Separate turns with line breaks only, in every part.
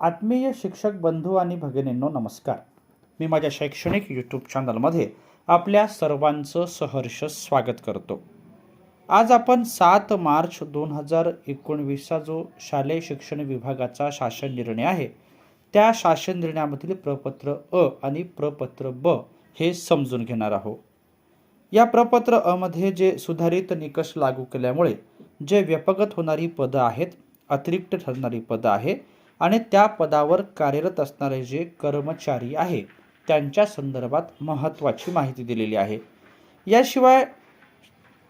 आत्मीय शिक्षक बंधू आणि भगिनींनो नमस्कार. मी माझ्या शैक्षणिक यूट्यूब चॅनलमध्ये आपल्या सर्वांचं सहर्ष स्वागत करतो. आज आपण सात मार्च दोन हजार एकोणवीसचा जो शालेय शिक्षण विभागाचा शासन निर्णय आहे त्या शासन निर्णयामधील प्रपत्र अ आणि प्रपत्र ब हे समजून घेणार आहोत. या प्रपत्र अमध्ये जे सुधारित निकष लागू केल्यामुळे जे व्यपगत होणारी पदं आहेत अतिरिक्त ठरणारी पदं आहे आणि त्या पदावर कार्यरत असणारे जे कर्मचारी आहे त्यांच्या संदर्भात महत्त्वाची माहिती दिलेली आहे. याशिवाय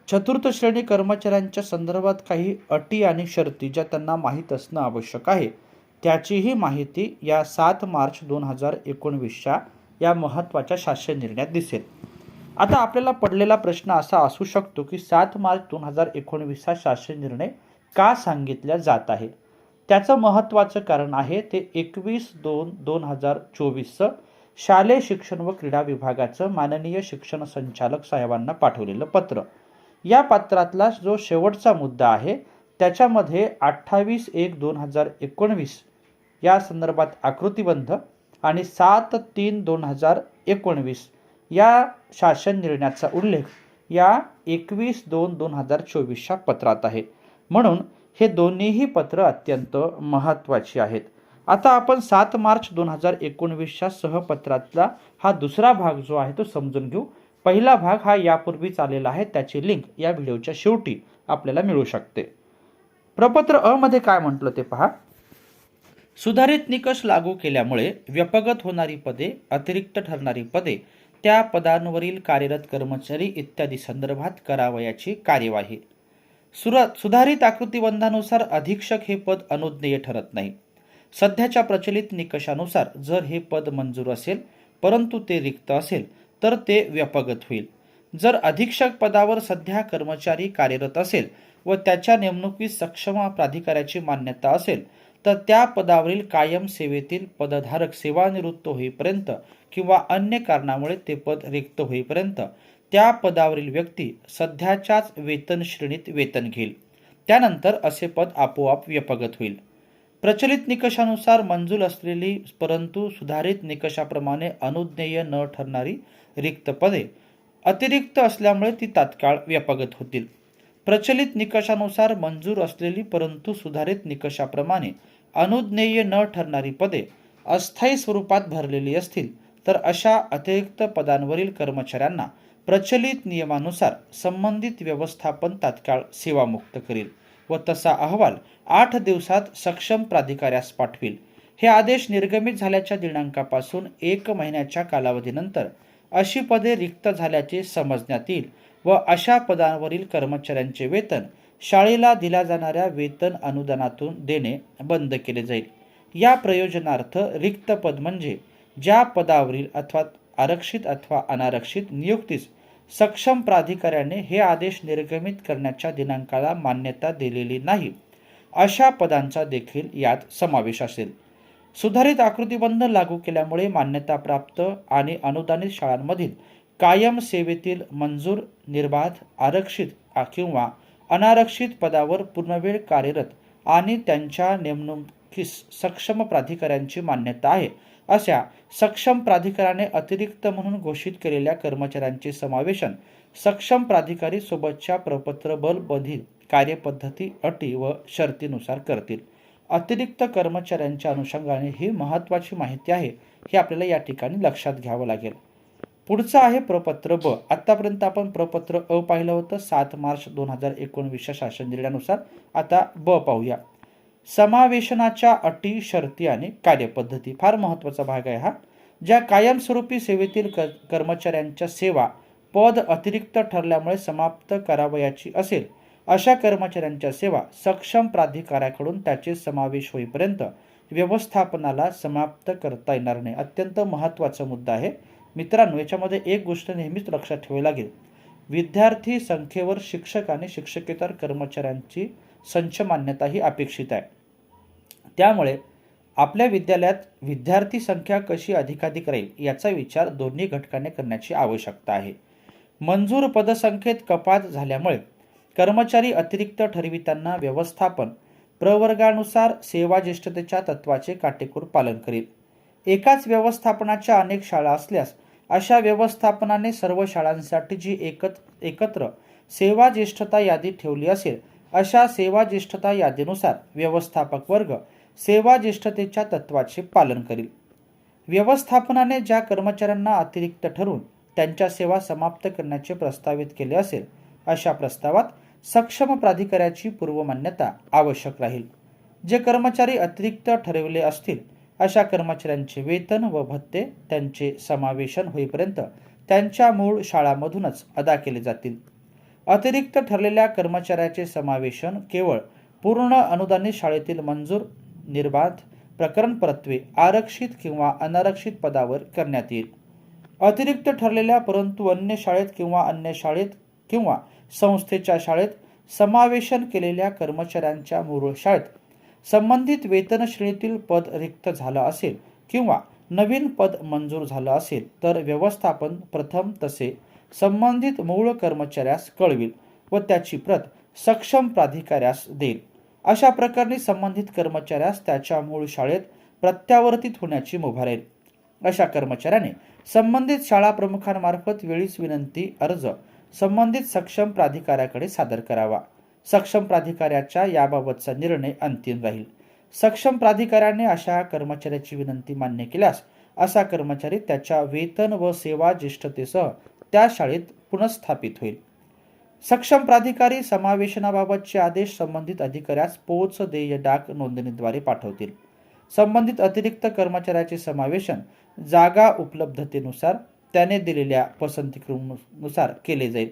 चतुर्थ श्रेणी कर्मचाऱ्यांच्या संदर्भात काही अटी आणि शर्ती ज्या त्यांना माहीत असणं आवश्यक आहे त्याचीही माहिती या सात मार्च दोन हजार एकोणवीसच्या या महत्त्वाच्या शासन निर्णयात दिसेल. आता आपल्याला पडलेला प्रश्न असा असू शकतो की सात मार्च दोन हजार एकोणवीसचा शासन निर्णय का सांगितला जात आहे? त्याचं महत्त्वाचं कारण आहे ते एकवीस दोन दोन हजार चोवीसचं शालेय शिक्षण व क्रीडा विभागाचं माननीय शिक्षण संचालक साहेबांना पाठवलेलं पत्र. या पत्रातला जो शेवटचा मुद्दा आहे त्याच्यामध्ये अठ्ठावीस एक दोन हजार एकोणवीस या संदर्भात आकृतीबंध आणि सात तीन दोन हजार एकोणवीस या शासन निर्णयाचा उल्लेख या एकवीस दोन दोन हजार चोवीसच्या पत्रात आहे. म्हणून हे दोन्हीही पत्र अत्यंत महत्त्वाची आहेत. आता आपण सात मार्च दोन हजार एकोणवीसच्या सहपत्रातला हा दुसरा भाग जो आहे तो समजून घेऊ. पहिला भाग हा यापूर्वीच आलेला आहे. त्याची लिंक या व्हिडिओच्या शेवटी आपल्याला मिळू शकते. प्रपत्र अ मध्ये काय म्हटलं ते पहा. सुधारित निकष लागू केल्यामुळे व्यपगत होणारी पदे अतिरिक्त ठरणारी पदे त्या पदांवरील कार्यरत कर्मचारी इत्यादी संदर्भात करावयाची कार्यवाही. सुरा सुधारित आकृतिबंधानुसार अधीक्षक हे पद अनुज्ञेय ठरत नाही. सध्याच्या प्रचलित निकषानुसार जर हे पद मंजूर असेल परंतु ते रिक्त असेल तर ते व्यपगत होईल. जर अधीक्षक पदावर सध्या कर्मचारी कार्यरत असेल व त्याच्या नेमणुकीस सक्षम प्राधिकाऱ्याची मान्यता असेल तर त्या पदावरील कायम सेवेतील पदधारक सेवानिवृत्त होईपर्यंत किंवा अन्य कारणामुळे ते पद रिक्त होईपर्यंत त्या पदावरील व्यक्ती सध्याच्याच वेतन श्रेणीत वेतन घेईल. त्यानंतर असे पद आपोआप व्यपगत होईल. प्रचलित निकषानुसार मंजूर असलेली परंतु सुधारित निकषाप्रमाणे अनुज्ञेय न ठरणारी रिक्त पदे अतिरिक्त असल्यामुळे ती तात्काळ व्यपगत होतील. प्रचलित निकषानुसार मंजूर असलेली परंतु सुधारित निकषाप्रमाणे अनुज्ञेय न ठरणारी पदे अस्थायी स्वरूपात भरलेली असतील तर अशा अतिरिक्त पदांवरील कर्मचाऱ्यांना प्रचलित नियमानुसार संबंधित व्यवस्थापन तात्काळ सेवामुक्त करील व तसा अहवाल आठ दिवसात सक्षम प्राधिकाऱ्यास पाठवील. हे आदेश निर्गमित झाल्याच्या दिनांकापासून एक महिन्याच्या कालावधीनंतर अशी पदे रिक्त झाल्याचे समजण्यात येईल व अशा पदांवरील कर्मचाऱ्यांचे वेतन शाळेला दिल्या जाणाऱ्या वेतन अनुदानातून देणे बंद केले जाईल. या प्रयोजनार्थ रिक्त पद म्हणजे ज्या पदावरील अथवा आरक्षित अथवा अनारक्षित नियुक्तीस सक्षम प्राधिकाऱ्याने हे आदेश निर्गमित करण्याच्या दिनांकाला मान्यता दिलेली नाही. अशा पदांचा देखील यात समावेश असेल. सुधारित आकृतीबंध लागू केल्यामुळे मान्यताप्राप्त आणि अनुदानित शाळांमधील कायम सेवेतील मंजूर निर्बाध आरक्षित किंवा अनारक्षित पदावर पूर्णवेळ कार्यरत आणि त्यांच्या नेमणुकीस सक्षम प्राधिकाऱ्यांची मान्यता आहे अशा सक्षम प्राधिकाराने अतिरिक्त म्हणून घोषित केलेल्या कर्मचाऱ्यांचे समावेशन सक्षम प्राधिकारी सोबतच्या प्रपत्र बलमधील कार्यपद्धती अटी व शर्तीनुसार करतील. अतिरिक्त कर्मचाऱ्यांच्या अनुषंगाने ही महत्त्वाची माहिती आहे हे आपल्याला या ठिकाणी लक्षात घ्यावं लागेल. पुढचं आहे प्रपत्र ब. आत्तापर्यंत आपण प्रपत्र अ पाहिलं होतं सात मार्च दोन हजार एकोणवीसच्या शासन निर्णयानुसार. आता ब पाहूया. समावेशनाच्या अटी शर्ती आणि कार्यपद्धती फार महत्त्वाचा भाग आहे हा. ज्या कायमस्वरूपी सेवेतील क कर्मचाऱ्यांच्या सेवा पद अतिरिक्त ठरल्यामुळे समाप्त करावयाची असेल अशा कर्मचाऱ्यांच्या सेवा सक्षम प्राधिकाऱ्याकडून त्याचे समावेश होईपर्यंत व्यवस्थापनाला समाप्त करता येणार नाही. अत्यंत महत्त्वाचा मुद्दा आहे. मित्रांनो याच्यामध्ये एक गोष्ट नेहमीच लक्षात ठेवावी लागेल. विद्यार्थी संख्येवर शिक्षक आणि शिक्षकेतर कर्मचाऱ्यांची संच मान्यता ही अपेक्षित आहे. त्यामुळे आपल्या विद्यालयात विद्यार्थी संख्या कशी अधिकाधिक राहील याचा विचार दोन्ही घटकाने करण्याची आवश्यकता आहे. मंजूर पदसंख्येत कपात झाल्यामुळे कर्मचारी अतिरिक्त ठरविताना व्यवस्थापन प्रवर्गानुसार सेवा ज्येष्ठतेच्या तत्वाचे काटेकोर पालन करील. एकाच व्यवस्थापनाच्या अनेक शाळा असल्यास अशा व्यवस्थापनाने सर्व शाळांसाठी जी एकत एकत्र सेवा ज्येष्ठता यादी ठेवली असेल अशा सेवा ज्येष्ठता यादीनुसार व्यवस्थापक वर्ग सेवा ज्येष्ठतेच्या तत्वाचे पालन करील. व्यवस्थापनाने ज्या कर्मचाऱ्यांना अतिरिक्त ठरवून त्यांच्या सेवा समाप्त करण्याचे प्रस्तावित केले असेल अशा प्रस्तावात सक्षम प्राधिकाऱ्याची पूर्वमान्यता आवश्यक राहील. जे कर्मचारी अतिरिक्त ठरविले असतील अशा कर्मचाऱ्यांचे वेतन व भत्ते त्यांचे समावेशन होईपर्यंत त्यांच्या मूळ शाळांमधूनच अदा केले जातील. अतिरिक्त ठरलेल्या कर्मचाऱ्याचे समावेशन केवळ पूर्ण अनुदानित शाळेतील मंजूर निर्बाध प्रकरण परत्वे आरक्षित किंवा अनारक्षित पदावर करण्यात येईल. अतिरिक्त ठरलेल्या परंतु अन्य शाळेत किंवा अन्य शाळेत किंवा संस्थेच्या शाळेत समावेशन केलेल्या कर्मचाऱ्यांच्या मूळ शाळेत संबंधित वेतन श्रेणीतील पद रिक्त झालं असेल किंवा नवीन पद मंजूर झालं असेल तर व्यवस्थापन प्रथम तसे संबंधित मूळ कर्मचाऱ्यास कळविल व त्याची प्रत सक्षम प्राधिकाऱ्यास देईल. अशा प्रकरणी संबंधित कर्मचाऱ्यास त्याच्या मूळ शाळेत प्रत्यावर्तित होण्याची मुभा राहील. अशा कर्मचाऱ्याने संबंधित शाळा प्रमुखांमार्फत वेळीच विनंती अर्ज संबंधित सक्षम प्राधिकाऱ्याकडे सादर करावा. सक्षम प्राधिकाऱ्याच्या याबाबतचा निर्णय अंतिम राहील. सक्षम प्राधिकाऱ्याने अशा कर्मचाऱ्याची विनंती मान्य केल्यास असा कर्मचारी त्याच्या वेतन व सेवा ज्येष्ठतेसह त्या शाळेत पुनर्स्थापित होईल. सक्षम प्राधिकारी समावेशनाबाबतचे आदेश संबंधित अधिकाऱ्यास पोच देय डाक नोंदणीद्वारे पाठवतील. संबंधित अतिरिक्त कर्मचाऱ्याचे समावेशन जागा उपलब्धतेनुसार त्याने दिलेल्या पसंतीनुसार केले जाईल.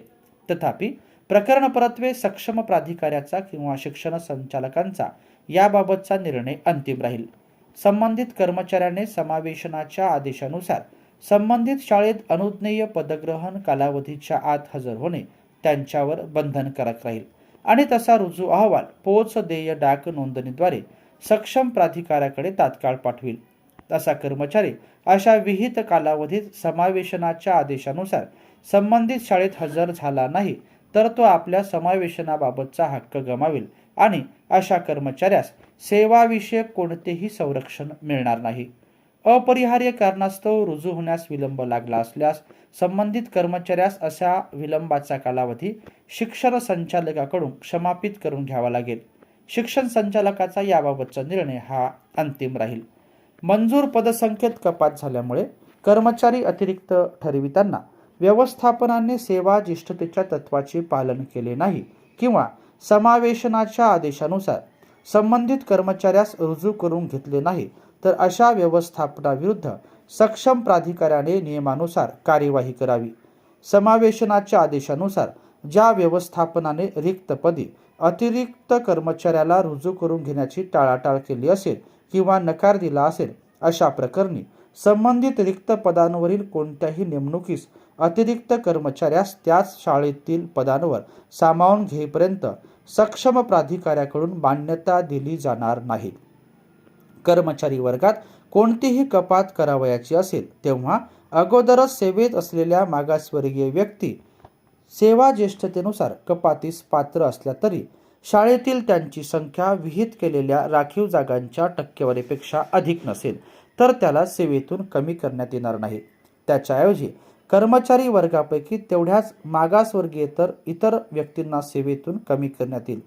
तथापि प्रकरण परत्वे सक्षम प्राधिकाऱ्याचा किंवा शिक्षण संचालकांचा याबाबतचा निर्णय अंतिम राहील. संबंधित कर्मचाऱ्याने समावेशनाच्या आदेशानुसार संबंधित शाळेत अनुज्ञेय पदग्रहण कालावधीच्या आत हजर होणे त्यांच्यावर बंधनकारक राहील. आणि तसा रुजू अहवाल पोच देय डाक नोंदणीद्वारे सक्षम प्राधिकाऱ्याकडे तात्काळ पाठविल. असा कर्मचारी अशा विहित कालावधीत समावेशनाच्या आदेशानुसार संबंधित शाळेत हजर झाला नाही तर तो आपल्या समावेशनाबाबतचा हक्क गमावेल आणि अशा कर्मचाऱ्यास सेवाविषयक कोणतेही संरक्षण मिळणार नाही. अपरिहार्य कारणास्तव रुजू होण्यास विलंब लागला असल्यास संबंधित कर्मचाऱ्यास अशा विलंबाचा कालावधी शिक्षण संचालकाकडून क्षमापित करून घ्यावा लागेल. शिक्षण संचालकाचा याबाबतचा निर्णय हा अंतिम राहील. मंजूर पदसंख्येत कपात झाल्यामुळे कर्मचारी अतिरिक्त ठरविताना व्यवस्थापनाने सेवा ज्येष्ठतेच्या तत्वाचे पालन केले नाही किंवा समावेशनाच्या आदेशानुसार संबंधित कर्मचाऱ्यास रुजू करून घेतले नाही तर अशा व्यवस्थापनाविरुद्ध सक्षम प्राधिकाऱ्याने नियमानुसार कार्यवाही करावी. समावेशनाच्या आदेशानुसार ज्या व्यवस्थापनाने रिक्त पदी अतिरिक्त कर्मचाऱ्याला रुजू करून घेण्याची टाळाटाळ केली असेल किंवा नकार दिला असेल अशा प्रकरणी संबंधित रिक्त पदांवरील कोणत्याही नेमणुकीस अतिरिक्त कर्मचाऱ्यास त्याच शाळेतील पदांवर सामावून घेईपर्यंत सक्षम प्राधिकाऱ्याकडून मान्यता दिली जाणार नाही. कर्मचारी वर्गात कोणतीही कपात करावयाची असेल तेव्हा अगोदरच सेवेत असलेल्या मागासवर्गीय व्यक्ती सेवा ज्येष्ठतेनुसार कपातीस पात्र असल्या तरी शाळेतील त्यांची संख्या विहित केलेल्या राखीव जागांच्या टक्केवारीपेक्षा अधिक नसेल तर त्याला सेवेतून कमी करण्यात येणार नाही. त्याच्याऐवजी कर्मचारी वर्गापैकी तेवढ्याच मागासवर्गीय तर इतर व्यक्तींना सेवेतून कमी करण्यात येईल.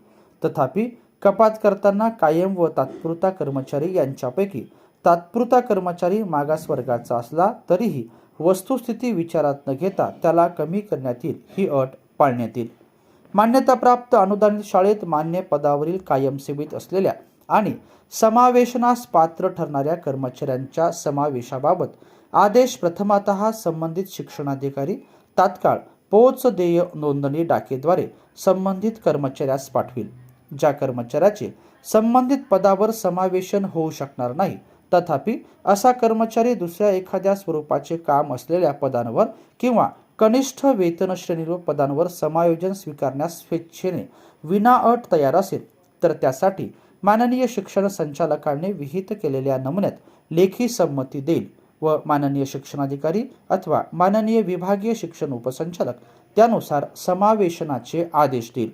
तथापि कपात करताना कायम व तात्पुरता कर्मचारी यांच्यापैकी तात्पुरता कर्मचारी मागासवर्गाचा असला तरीही वस्तुस्थिती विचारात न घेता त्याला कमी करण्यात येईल ही अट पाळण्यात येईल. मान्यताप्राप्त अनुदानित शाळेत मान्य पदावरील कायम कायमसेवीत असलेल्या आणि समावेशनास पात्र ठरणाऱ्या कर्मचाऱ्यांच्या समावेशाबाबत आदेश प्रथमत संबंधित शिक्षणाधिकारी तात्काळ पोच देय नोंदणी डाकेद्वारे संबंधित कर्मचाऱ्यास पाठविल. ज्या कर्मचाऱ्याचे संबंधित पदावर समावेशन होऊ शकणार नाही तथापि असा कर्मचारी दुसऱ्या एखाद्या स्वरूपाचे काम असलेल्या पदांवर किंवा कनिष्ठ वेतन श्रेणीवर पदांवर समायोजन स्वीकारण्यास स्वेच्छेने विनाअट तयार असेल तर त्यासाठी माननीय शिक्षण संचालकांनी विहित केलेल्या नमुन्यात लेखी संमती देईल व माननीय शिक्षणाधिकारी अथवा माननीय विभागीय शिक्षण उपसंचालक त्यानुसार समावेशनाचे आदेश देईल.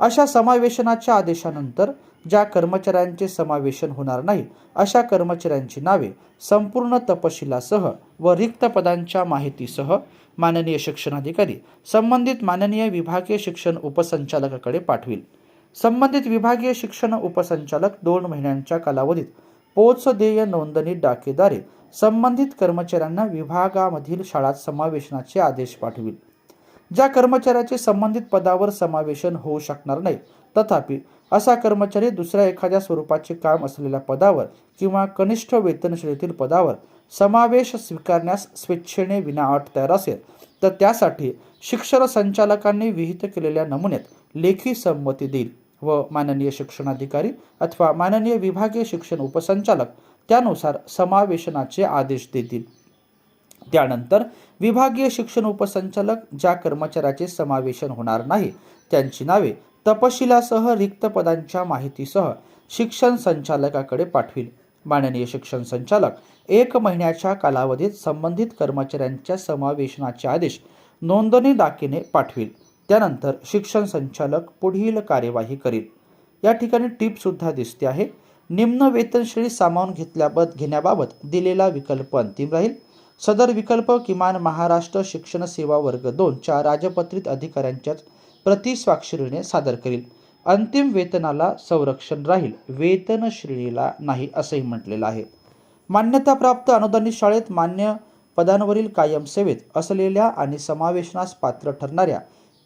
अशा समावेशनाच्या आदेशानंतर ज्या कर्मचाऱ्यांचे समावेशन होणार नाही अशा कर्मचाऱ्यांची नावे संपूर्ण तपशिलासह व रिक्त पदांच्या माहितीसह माननीय शिक्षणाधिकारी संबंधित माननीय विभागीय शिक्षण उपसंचालकाकडे पाठविल. संबंधित विभागीय शिक्षण उपसंचालक दोन महिन्यांच्या कालावधीत पोच देय नोंदणी डाकेद्वारे संबंधित कर्मचाऱ्यांना विभागामधील शाळात समावेशनाचे आदेश पाठविल. ज्या कर्मचाऱ्याचे संबंधित पदावर समावेशन होऊ शकणार नाही तथापि असा कर्मचारी दुसऱ्या एखाद्या स्वरूपाचे काम असलेल्या पदावर किंवा कनिष्ठ वेतन श्रेणीतील पदावर समावेश स्वीकारण्यास स्वेच्छेने विनाअट तयार असेल तर त्यासाठी शिक्षण संचालकांनी विहित केलेल्या नमुन्यात लेखी संमती देईल व माननीय शिक्षणाधिकारी अथवा माननीय विभागीय शिक्षण उपसंचालक त्यानुसार समावेशनाचे आदेश देतील. त्यानंतर विभागीय शिक्षण उपसंचालक ज्या कर्मचाऱ्याचे समावेशन होणार नाही त्यांची नावे तपशिलासह रिक्त पदांच्या माहितीसह शिक्षण संचालकाकडे पाठविल. माननीय शिक्षण संचालक एक महिन्याच्या कालावधीत संबंधित कर्मचाऱ्यांच्या समावेशनाचे आदेश नोंदणी डाकीने पाठविल. त्यानंतर शिक्षण संचालक पुढील कार्यवाही करील. या ठिकाणी टिपसुद्धा दिसते आहे. निम्न वेतनश्रेणी सामावून घेतल्याबत घेण्याबाबत दिलेला विकल्प अंतिम राहील. सदर विकल्प किमान महाराष्ट्र शिक्षण सेवा वर्ग दोनच्या राजपत्रित अधिकाऱ्यांच्याच प्रतिस्वाक्षरीने सादर करील. अंतिम वेतनाला संरक्षण राहील वेतन श्रेणीला नाही असंही म्हटलेलं आहे. मान्यताप्राप्त अनुदानित शाळेत मान्य पदांवरील कायम सेवेत असलेल्या आणि समावेशनास पात्र ठरणाऱ्या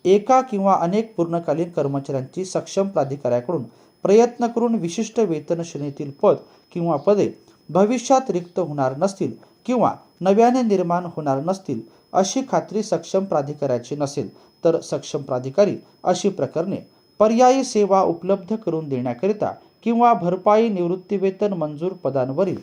एका किंवा अनेक पूर्णकालीन कर्मचाऱ्यांची सक्षम प्राधिकाऱ्याकडून प्रयत्न करून विशिष्ट वेतन श्रेणीतील पद किंवा पदे भविष्यात रिक्त होणार नसतील किंवा नव्याने निर्माण होणार नसतील अशी खात्री सक्षम प्राधिकाऱ्याची नसेल तर सक्षम प्राधिकारी अशी प्रकरणे पर्यायी सेवा उपलब्ध करून देण्याकरिता किंवा भरपाई निवृत्तीवेतन मंजूर पदांवरील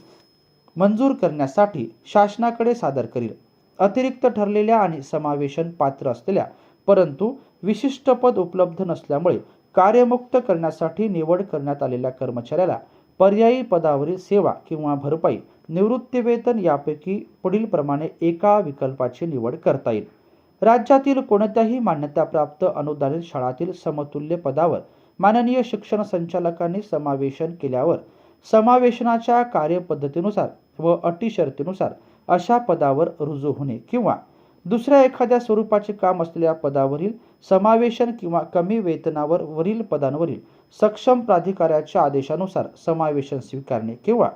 मंजूर करण्यासाठी शासनाकडे सादर करील. अतिरिक्त ठरलेल्या आणि समावेशन पात्र असलेल्या परंतु विशिष्ट पद उपलब्ध नसल्यामुळे कार्यमुक्त करण्यासाठी निवड करण्यात आलेल्या कर्मचाऱ्याला पर्यायी पदावरील सेवा किंवा भरपाई निवृत्तीवेतन यापैकी पुढील प्रमाणे एका विकल्पाची निवड करता येईल. राज्यातील कोणत्याही मान्यताप्राप्त अनुदानित शाळातील समतुल्य पदावर माननीय शिक्षण संचालकांनी समावेशन केल्यावर समावेशनाच्या कार्यपद्धतीनुसार व अटी शर्तीनुसार अशा पदावर रुजू होणे किंवा दुसऱ्या एखाद्या स्वरूपाचे काम असलेल्या पदावरील समावेशन किंवा कमी वेतनावर वरील पदांवरील सक्षम प्राधिकाऱ्याच्या आदेशानुसार समावेशन स्वीकारणे किंवा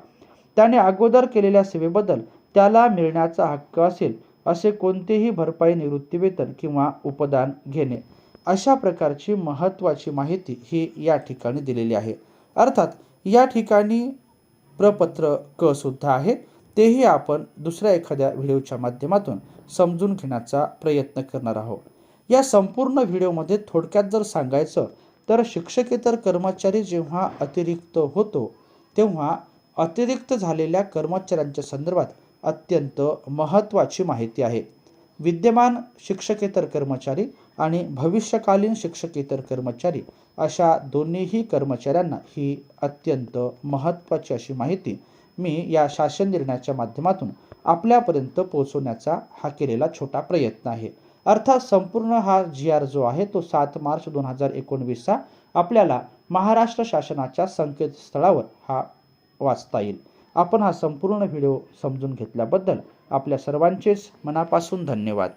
त्याने अगोदर केलेल्या सेवेबद्दल त्याला मिळण्याचा हक्क असेल असे कोणतेही भरपाई निवृत्तीवेतन किंवा उपदान घेणे. अशा प्रकारची महत्त्वाची माहिती ही या ठिकाणी दिलेली आहे. अर्थात या ठिकाणी प्रपत्र क सुद्धा आहे तेही आपण दुसऱ्या एखाद्या व्हिडिओच्या माध्यमातून समजून घेण्याचा प्रयत्न करणार आहोत. या संपूर्ण व्हिडिओमध्ये थोडक्यात जर सांगायचं तर शिक्षकेतर कर्मचारी जेव्हा अतिरिक्त होतो तेव्हा अतिरिक्त झालेल्या कर्मचाऱ्यांच्या संदर्भात अत्यंत महत्त्वाची माहिती आहे. विद्यमान शिक्षकेतर कर्मचारी आणि भविष्यकालीन शिक्षकेतर कर्मचारी अशा दोन्हीही कर्मचाऱ्यांना ही अत्यंत महत्त्वाची अशी माहिती मी या शासन निर्णयाच्या माध्यमातून आपल्यापर्यंत पोहोचवण्याचा हा केलेला छोटा प्रयत्न आहे. अर्थात संपूर्ण हा जी आर जो आहे तो सात मार्च दोन हजार एकोणवीसचा आपल्याला महाराष्ट्र शासनाच्या संकेतस्थळावर हा वाचता येईल. आपण हा संपूर्ण व्हिडिओ समजून घेतल्याबद्दल आपल्या सर्वांचेच मनापासून धन्यवाद.